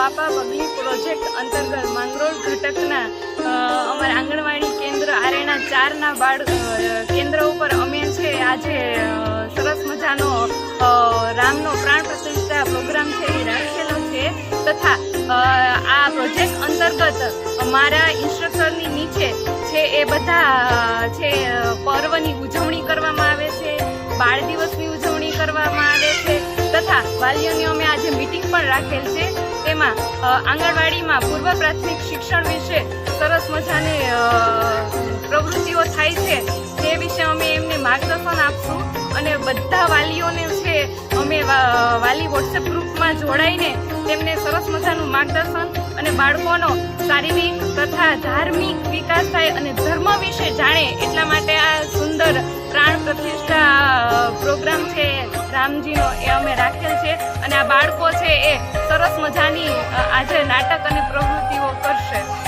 પાપા પગલી project અંતર્ગત માંગરોળ ઘટકના અમારા આંગણવાડી કેન્દ્ર આરેણા ચારના બાળ કેન્દ્ર ઉપર અમે છે. આજે સરસ મજાનો રામનો પ્રાણ પ્રતિષ્ઠા પ્રોગ્રામ છે એ રાખેલો છે. તથા આ પ્રોજેક્ટ અંતર્ગત મારા ઇન્સ્ટ્રક્ટરની નીચે છે એ બધા છે પર્વની ઉજવણી કરવામાં આવે છે. બાળ દિવસની ઉજવણી કરવામાં આવે છે. તથા, વાલીઓની અમે આજે મિટિંગ પણ રાખેલ છે. તેમાં આંગણવાડીમાં પૂર્વ પ્રાથમિક શિક્ષણ વિશે સરસ મજાની પ્રવૃત્તિઓ થાય છે, તે વિશે અમે એમને માર્ગદર્શન આપશું. અને બધા વાલીઓને છે, અમે વાલી વોટ્સએપ ગ્રુપમાં જોડાઈને તેમને સરસ મજાનું માર્ગદર્શન અને બાળકોનો શારીરિક તથા ધાર્મિક વિકાસ થાય અને ધર્મ વિશે જાણે એટલા માટે આ સુંદર પ્રાણ પ્રતિષ્ઠા પ્રોગ્રામ છે રામજીનો એ અમે રાખેલ છે. અને આ બાળકો છે એ સરસ મજાની આજે નાટક અને પ્રવૃત્તિઓ કરશે.